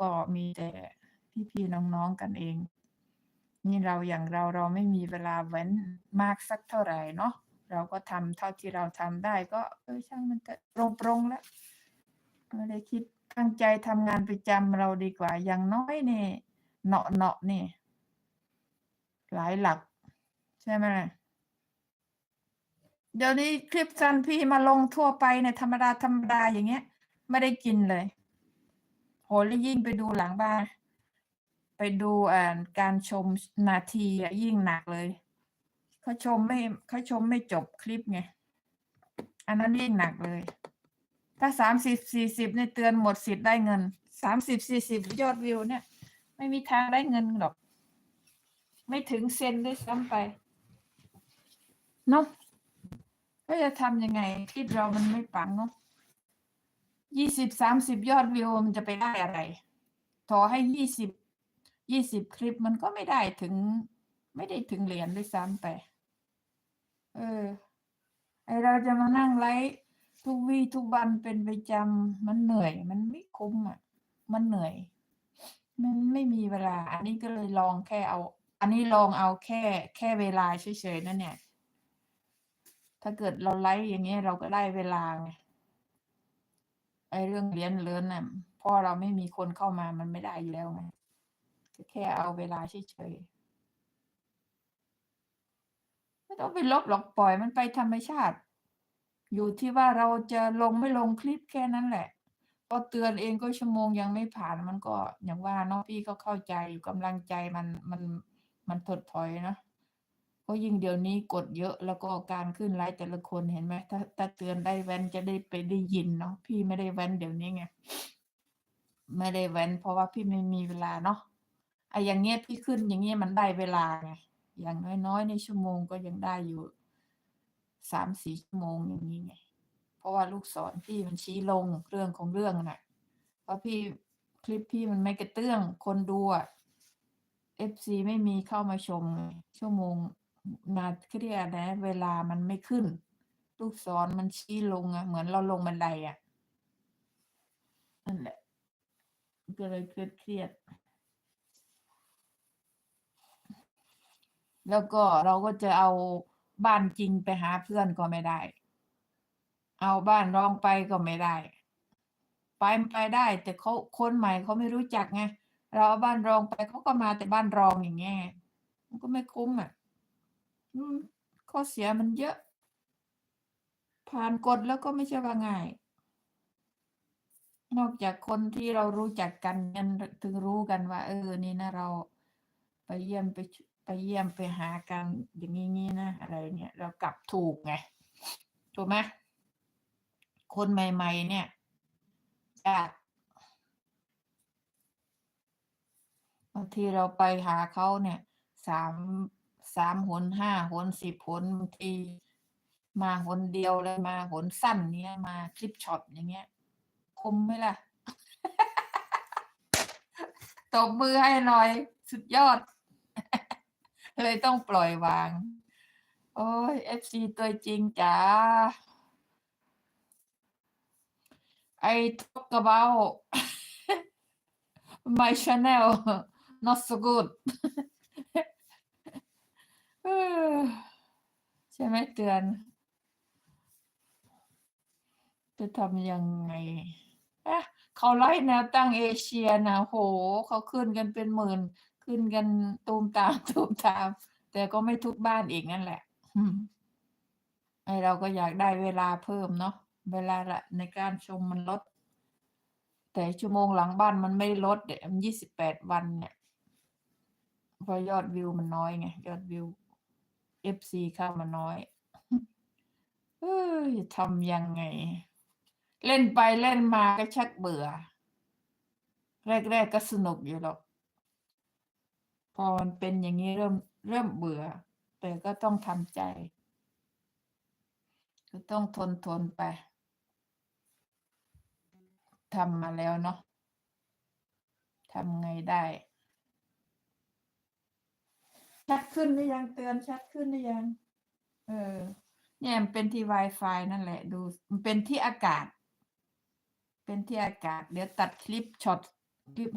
ก็มีแต่พี่ๆน้องๆกันเอง นี่เราอย่างเราเราไม่มีเวลาเว้นมากสักเท่าไหร่เนาะเราก็ทำเท่าที่เราทำได้ก็เออช่างมันเถอะตรงๆแล้วไม่ได้คิดตั้งใจทำงานประจำเราดีกว่า อย่างน้อยนี่เนาะเนาะนี่หลายหลัก ใช่ไหมเดี๋ยวนี้คลิปสั้นพี่มาลงทั่วไปเนี่ยธรรมดาธรรมดาอย่างเงี้ย ไม่ได้กินเลย แล้วยิ่งไปดูหลังบ้าน ไปดูอ่าการชมนาทียิ่งหนักเลยเขาชมไม่เขาชมไม่จบคลิปไง อันนั้นยิ่งหนักเลย ถ้าสามสิบสี่สิบเนี่ยเตือนหมดสิทธิ์ได้เงินสามสิบสี่สิบยอดวิวเนี่ย ไม่มีทางได้เงินหรอก ไม่ถึงเซนด้วยซ้ำไปเนาะก็จะทำยังไงคลิปเรามันไม่ปังเนาะ ยี่สิบสามสิบยอดวิวมันจะไปได้อะไรต่อให้ยี่สิบยี่สิบคลิปมันก็ไม่ได้ถึง ไม่ได้ถึงเหรียญด้วยซ้ำไป เออ ไอเราจะมานั่งไลฟ์ทุกวี่ทุกวันเป็นประจำมันเหนื่อย มันไม่คุ้มอะ มันเหนื่อย มันไม่มีเวลา อันนี้ก็เลยลองแค่เอา อันนี้ลองเอาแค่ แค่เวลาเฉยๆนั่นเนี่ย ถ้าเกิดเราไลฟ์อย่างเงี้ยเราก็ได้เวลาไง ไอเรื่องเรียนเรียนน่ะพราะเราไม่มีคนเข้ามามันไม่ได้อยู่แล้วไงแค่เอาเวลาเฉยๆไม่ต้องไปลบหรอกปล่อยมันไปธรรมชาติ อยู่ที่ว่าเราจะลงไม่ลงคลิปแค่นั้นแหละพอเตือนเองก็ชั่วโมงยังไม่ผ่านมันก็อย่างว่าเนาะพี่ก็เข้าใจอยู่กำลังใจมันมันมันถดถอยเนาะ ก็ยิ่งเดี๋ยวนี้กดเยอะแล้วก็การขึ้นไลฟ์แต่ละคนเห็นไหมถ้าถ้าเตือนได้แว้นจะได้ไปได้ยินเนาะพี่ไม่ได้แว้นเดี๋ยวนี้ไงไม่ได้แว้น เพราะว่าพี่ไม่มีเวลาเนาะไอ้อย่างเงี้ยพี่ขึ้นอย่างเงี้ยมันได้เวลาไงอย่างน้อยๆในชั่วโมงก็ยังได้อยู่สามสี่ชั่วโมงอย่างนี้ไงเพราะว่าลูกศรพี่มันชี้ลงเรื่องของเรื่องน่ะ เพราะพี่คลิปพี่มันไม่กระเตื้องคนดูอะเอฟซีไม่มีเข้ามาชมชั่วโมง นาทีเรียกนะ เวลามันไม่ขึ้น ลูกศรมันชี้ลงอะเหมือนเราลงบันไดอะนั่นแหละก็เลยเกิดเครียด แล้วก็เราก็จะเอาบ้านจริงไปหาเพื่อนก็ไม่ได้ เอาบ้านรองไปก็ไม่ได้ ไปไปได้ แต่เขาคนใหม่เขาไม่รู้จักไง เราเอาบ้านรองไปเขาก็มาแต่บ้านรองอย่างเงี้ยมันก็ไม่คุ้มอะ ข้อเสียมันเยอะ ผ่านกฎแล้วก็ไม่ใช่ว่าง่าย นอกจากคนที่เรารู้จักกันกันถึงรู้กันว่า เออ นี่นะเราไปเยี่ยมไปไปเยี่ยมไปหากันอย่างนี้นะอะไรเนี่ย เรากลับถูกไงถูกไหมคนใหม่ ๆ เนี่ยยากบางทีเราไปหาเขาเนี่ยสาม สามหนห้าหนสิบหนบางทีมาหนเดียวเลยมาหนสั้นเนี้ยมาคลิปช็อตอย่างเงี้ย คมไหมล่ะ ตบมือให้หน่อย สุดยอด เลยต้องปล่อยวาง โอ้ยเอฟซีตัวจริงจ้า I talk about my channel not so good ใช่ไหมเตือน จะทำยังไงอะเขาไล่แนวตั้งเอเชียนะโห เขาขึ้นกันเป็นหมื่น ขึ้นกันตูมตามตูมตาม แต่ก็ไม่ทุกบ้านอีกนั่นแหละไอเราก็อยากได้เวลาเพิ่มเนาะเวลาละในการชมมันลด แต่ชั่วโมงหลังบ้านมันไม่ลดเดี๋ยวมันยี่สิบแปดวันเนี่ยเพราะยอดวิวมันน้อยไงยอดวิว FC เข้ามาน้อยเอ้ยจะทำยังไง เล่นไปเล่นมาก็ชักเบื่อ แรกๆก็สนุกอยู่หรอก พอมันเป็นอย่างนี้เริ่มเริ่มเบื่อ แต่ก็ต้องทำใจ ก็ต้องทนทนไปทำมาแล้วเนาะทำไงได้ ชัดขึ้นหรือยังเตือนชัดขึ้นหรือยัง เออ เนี่ยมันเป็นที่ Wi-Fi นั่นแหละ ดู มันเป็นที่อากาศ เป็นที่อากาศ เดี๋ยวตัดคลิปช็อตคลิป